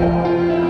Música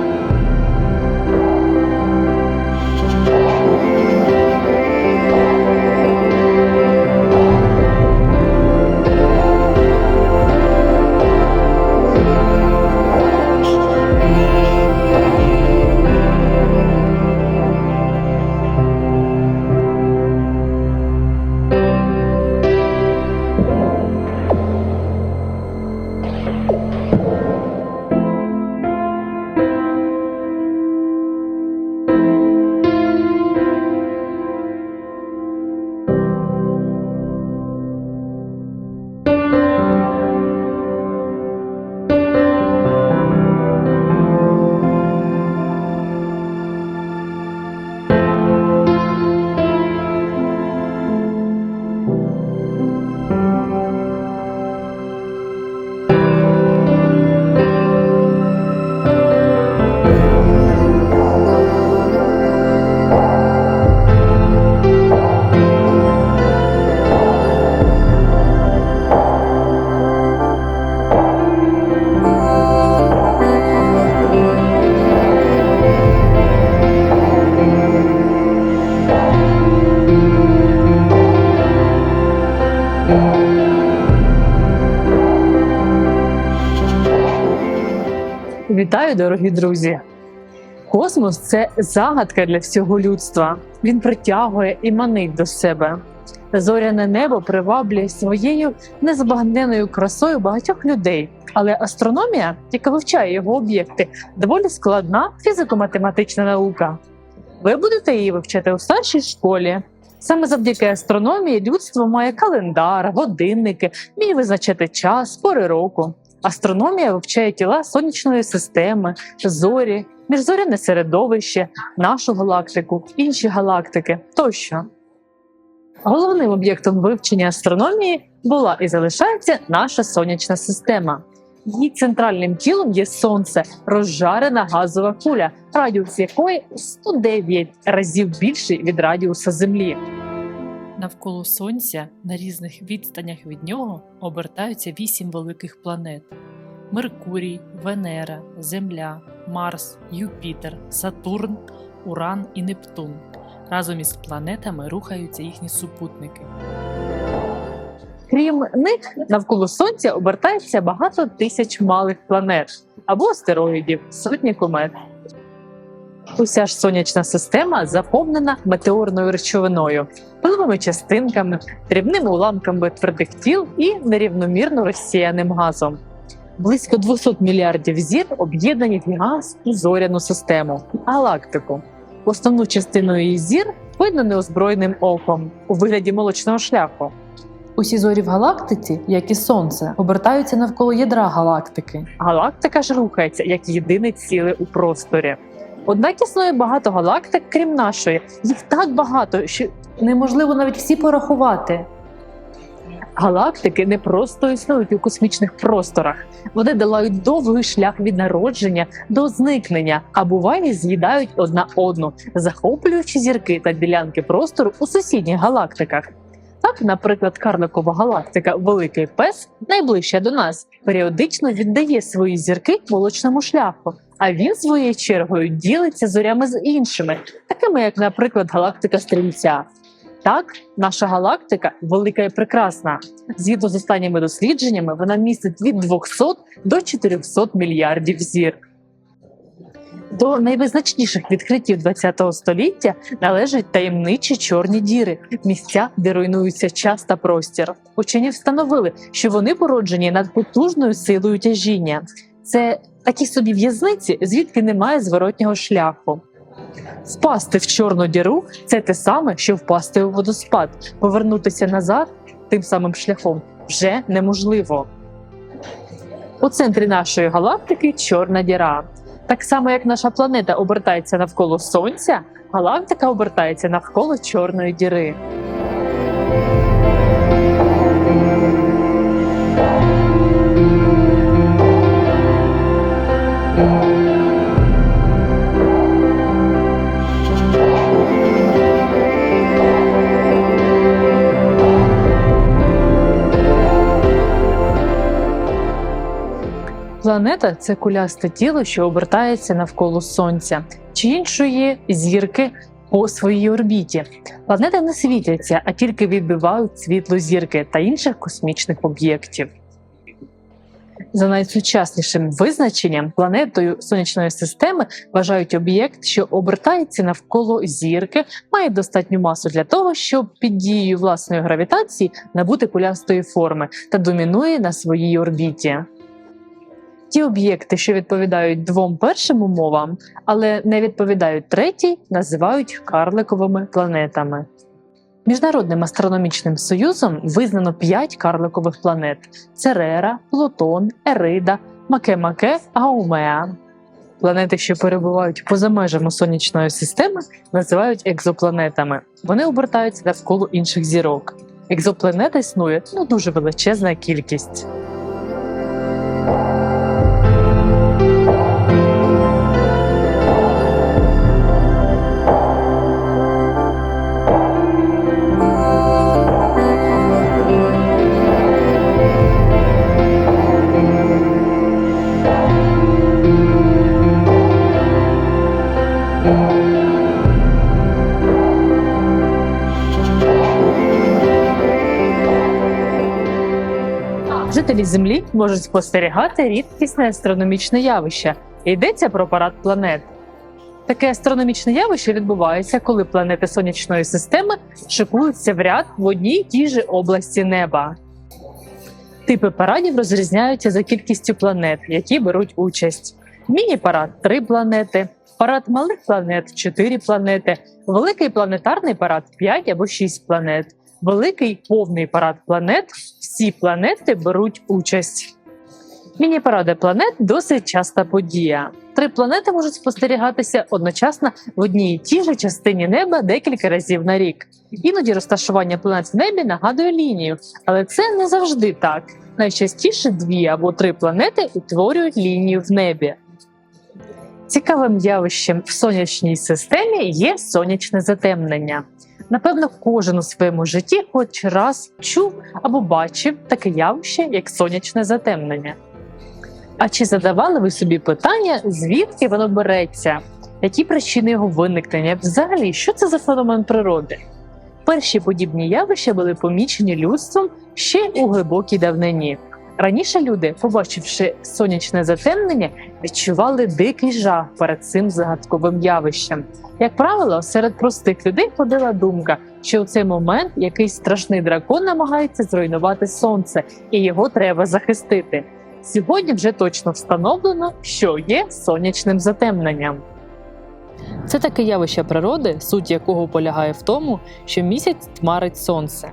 Вітаю, дорогі друзі! Космос це загадка для всього людства. Він притягує і манить до себе. Зоряне небо приваблює своєю незабагненною красою багатьох людей. Але астрономія, яка вивчає його об'єкти, доволі складна фізико-математична наука. Ви будете її вивчати у старшій школі. Саме завдяки астрономії людство має календар, годинники, вміє визначати час, пори року. Астрономія вивчає тіла сонячної системи, зорі, міжзоряне середовище, нашу галактику, інші галактики тощо. Головним об'єктом вивчення астрономії була і залишається наша сонячна система. Її центральним тілом є сонце, розжарена газова куля, радіус якої у 109 разів більший від радіуса Землі. Навколо Сонця на різних відстанях від нього обертаються вісім великих планет: Меркурій, Венера, Земля, Марс, Юпітер, Сатурн, Уран і Нептун. Разом із планетами рухаються їхні супутники. Крім них, навколо сонця обертається багато тисяч малих планет або астероїдів, сотні комет. Уся ж сонячна система заповнена метеорною речовиною, пиловими частинками, дрібними уламками твердих тіл і нерівномірно розсіяним газом. Близько 200 мільярдів зір об'єднані в гігантську зоряну систему галактику. Основну частину її зір видно неозброєним оком у вигляді молочного шляху. Усі зорі в галактиці, як і сонце, обертаються навколо ядра галактики. Галактика ж рухається як єдине ціле у просторі. Однак існує багато галактик, крім нашої. Їх так багато, що Неможливо навіть всі порахувати. галактики не просто існують у космічних просторах. Вони долають довгий шлях від народження до зникнення, а буває з'їдають одна одну, захоплюючи зірки та ділянки простору у сусідніх галактиках. Так, наприклад, карликова галактика Великий Пес, найближча до нас, періодично віддає свої зірки молочному шляху, а він своєю чергою ділиться зорями з іншими, такими як, наприклад, галактика Стрільця. Так, наша галактика велика і прекрасна. Згідно з останніми дослідженнями, вона містить від 200 до 400 мільярдів зір. До найвизначніших відкриттів ХХ століття належать таємничі чорні діри, місця, де руйнується час та простір. Учені встановили, що вони породжені над потужною силою тяжіння. Це такі собі в'язниці, звідки немає зворотнього шляху. Впасти в чорну діру це те саме, що впасти у водоспад. Повернутися назад тим самим шляхом вже неможливо. У центрі нашої галактики чорна діра. Так само, як наша планета обертається навколо Сонця, галактика обертається навколо чорної діри. Планета це кулясте тіло, що обертається навколо Сонця чи іншої зірки по своїй орбіті. Планети не світяться, а тільки відбивають світло зірки та інших космічних об'єктів. За найсучаснішим визначенням, планетою сонячної системи вважають об'єкт, що обертається навколо зірки, має достатню масу для того, щоб під дією власної гравітації набути кулястої форми та домінує на своїй орбіті. Ті об'єкти, що відповідають двом першим умовам, але не відповідають третій, називають карликовими планетами. Міжнародним астрономічним союзом визнано п'ять карликових планет: Церера, Плутон, Ерида, Макемаке, Гаумеа. Планети, що перебувають поза межами сонячної системи, називають екзопланетами. Вони обертаються навколо інших зірок. Екзопланет існує ну дуже величезна кількість. Землі можуть спостерігати рідкісне астрономічне явище. Йдеться про парад планет. Таке астрономічне явище відбувається, коли планети сонячної системи шикуються в ряд в одній і тій же області неба. Типи парадів розрізняються за кількістю планет, які беруть участь. Міні-парад 3 планети, парад малих планет 4 планети, великий планетарний парад 5 або 6 планет, великий повний парад планет всі планети беруть участь. Міні-паради планет досить часта подія. Три планети можуть спостерігатися одночасно в одній і тій же частині неба декілька разів на рік. Іноді розташування планет в небі нагадує лінію, але це не завжди так. Найчастіше дві або три планети утворюють лінію в небі. Цікавим явищем в сонячній системі є сонячне затемнення. Напевно, кожен у своєму житті хоч раз чув або бачив таке явище, як сонячне затемнення. А чи задавали ви собі питання, звідки воно береться? Які причини його виникнення? Взагалі, що це за феномен природи? Перші подібні явища були помічені людством ще у глибокій давнині. Раніше люди, побачивши сонячне затемнення, відчували дикий жах перед цим загадковим явищем. Як правило, серед простих людей ходила думка, що у цей момент якийсь страшний дракон намагається зруйнувати сонце, і його треба захистити. Сьогодні вже точно встановлено, що є сонячним затемненням. Це таке явище природи, суть якого полягає в тому, що місяць тмарить сонце.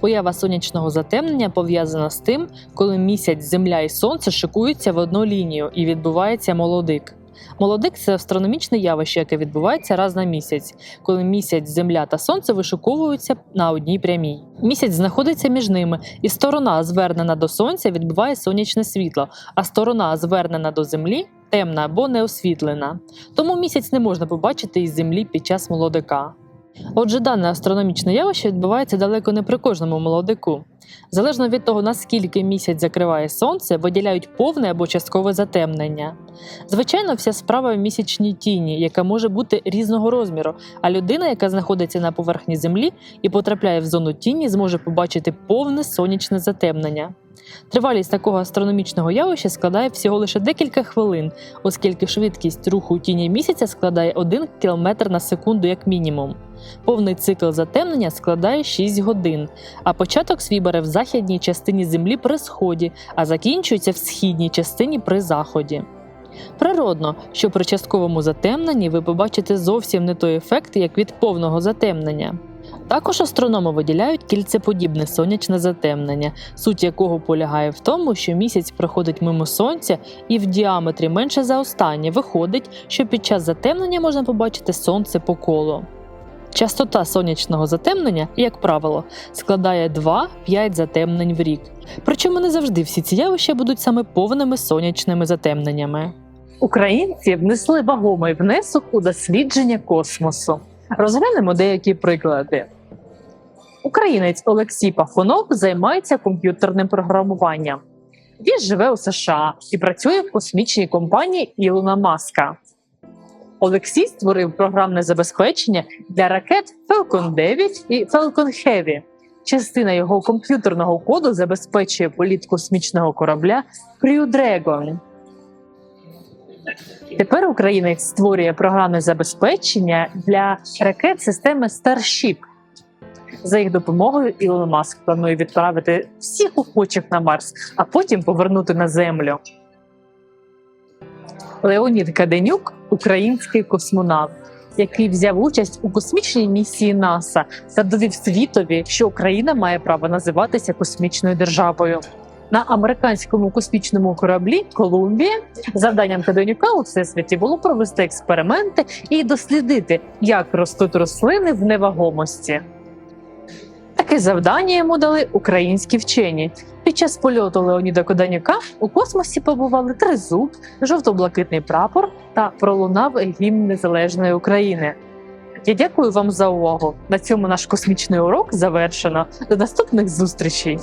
Поява сонячного затемнення пов'язана з тим, коли місяць, земля і сонце шикуються в одну лінію і відбувається молодик. Молодик це астрономічне явище, яке відбувається раз на місяць, коли місяць, земля та сонце вишиковуються на одній прямій. Місяць знаходиться між ними, і сторона, звернена до сонця, відбиває сонячне світло, а сторона, звернена до землі, темна або неосвітлена. Тому місяць не можна побачити із землі під час молодика. Отже, дане астрономічне явище відбувається далеко не при кожному молодику. Залежно від того, наскільки місяць закриває сонце, виділяють повне або часткове затемнення. Звичайно, вся справа в місячній тіні, яка може бути різного розміру, а людина, яка знаходиться на поверхні землі і потрапляє в зону тіні, зможе побачити повне сонячне затемнення. Тривалість такого астрономічного явища складає всього лише декілька хвилин, оскільки швидкість руху тіні місяця складає 1 км на секунду як мінімум. Повний цикл затемнення складає 6 годин, а початок свій бере в західній частині Землі при сході, а закінчується в східній частині при заході. Природно, що при частковому затемненні ви побачите зовсім не той ефект, як від повного затемнення. Також астрономи виділяють кільцеподібне сонячне затемнення, суть якого полягає в тому, що місяць проходить мимо сонця і в діаметрі менше за останнє виходить, що під час затемнення можна побачити сонце по колу. Частота сонячного затемнення, як правило, складає 2-5 затемнень в рік. Причому не завжди всі ці явища будуть саме повними сонячними затемненнями. Українці внесли вагомий внесок у дослідження космосу. Розглянемо деякі приклади. Українець Олексій Пахунов займається комп'ютерним програмуванням. Він живе у США і працює в космічній компанії Ілона Маска. Олексій створив програмне забезпечення для ракет Falcon 9 і Falcon Heavy. Частина його комп'ютерного коду забезпечує політ космічного корабля Crew Dragon. Тепер українець створює програмне забезпечення для ракет системи Starship. За їх допомогою Ілон Маск планує відправити всіх охочих на Марс, а потім повернути на Землю. Леонід Каденюк український космонавт, який взяв участь у космічній місії НАСА та довів світові, що Україна має право називатися космічною державою. На американському космічному кораблі Колумбія завданням Каденюка у всесвіті було провести експерименти і дослідити, як ростуть рослини в невагомості. Таке завдання йому дали українські вчені. Під час польоту Леоніда Коданюка у космосі побували тризуб, жовто-блакитний прапор та пролунав гімн Незалежної України. Я дякую вам за увагу. На цьому наш космічний урок завершено. До наступних зустрічей.